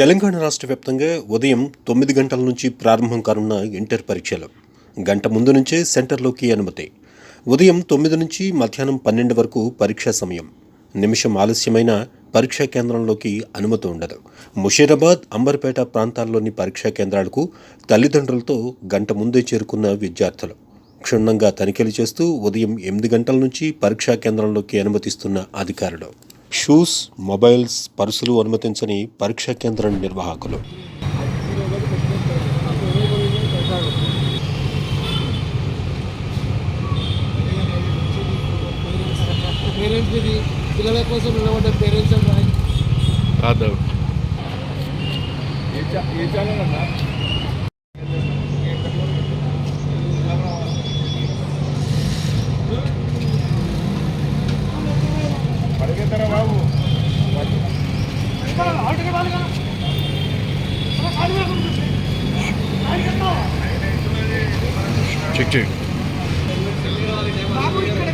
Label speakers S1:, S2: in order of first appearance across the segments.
S1: తెలంగాణ రాష్ట్ర వ్యాప్తంగా ఉదయం తొమ్మిది గంటల నుంచి ప్రారంభం కానున్న ఇంటర్ పరీక్షలు. గంట ముందు నుంచే సెంటర్లోకి అనుమతి. ఉదయం తొమ్మిది నుంచి మధ్యాహ్నం పన్నెండు వరకు పరీక్షా సమయం. నిమిషం ఆలస్యమైన పరీక్షా కేంద్రంలోకి అనుమతి ఉండదు. ముషీరాబాద్ అంబర్పేట ప్రాంతాల్లోని పరీక్షా కేంద్రాలకు తల్లిదండ్రులతో గంట ముందే చేరుకున్న విద్యార్థులు. క్షుణ్ణంగా తనిఖీలు చేస్తూ ఉదయం ఎనిమిది గంటల నుంచి పరీక్షా కేంద్రంలోకి అనుమతిస్తున్న అధికారులు. షూస్ మొబైల్స్ పర్సులు అనుమతించని పరీక్షా కేంద్రం నిర్వాహకులు.
S2: పిల్లల కోసం నిలబడ్డ పేరెంట్స్ ఏ ఛానల్ అన్నా?
S3: చెక్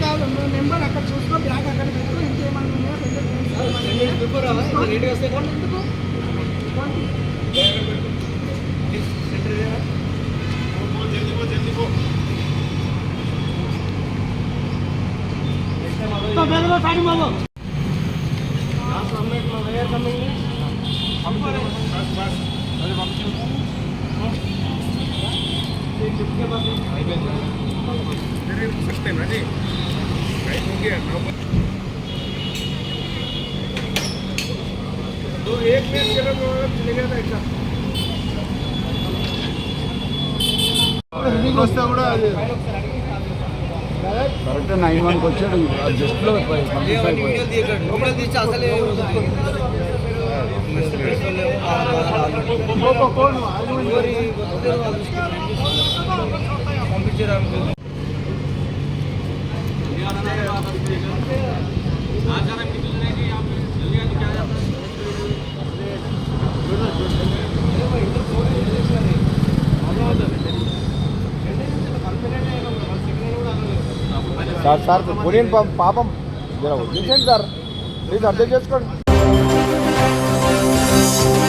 S4: కాదు నెంబర్ అక్కడ చూసుకో బ్యాగ్ అక్కడ పెట్టు ఇంకేమన్నా
S3: फर्स्ट टाइम ना जी राइट हो गया नौ तो एक मिनट के लिए चले गया था ऐसा వస్తే కూడా అది
S5: కరెక్ట్ నైన్ వన్కి వచ్చాడు జస్ట్లో
S2: వీడియో తీసి అసలే పంపించారు
S5: సార్ సార్ కొనియన్ పాపం. జర సార్. ప్లీజ్ అర్థం చేసుకోండి. Thank you.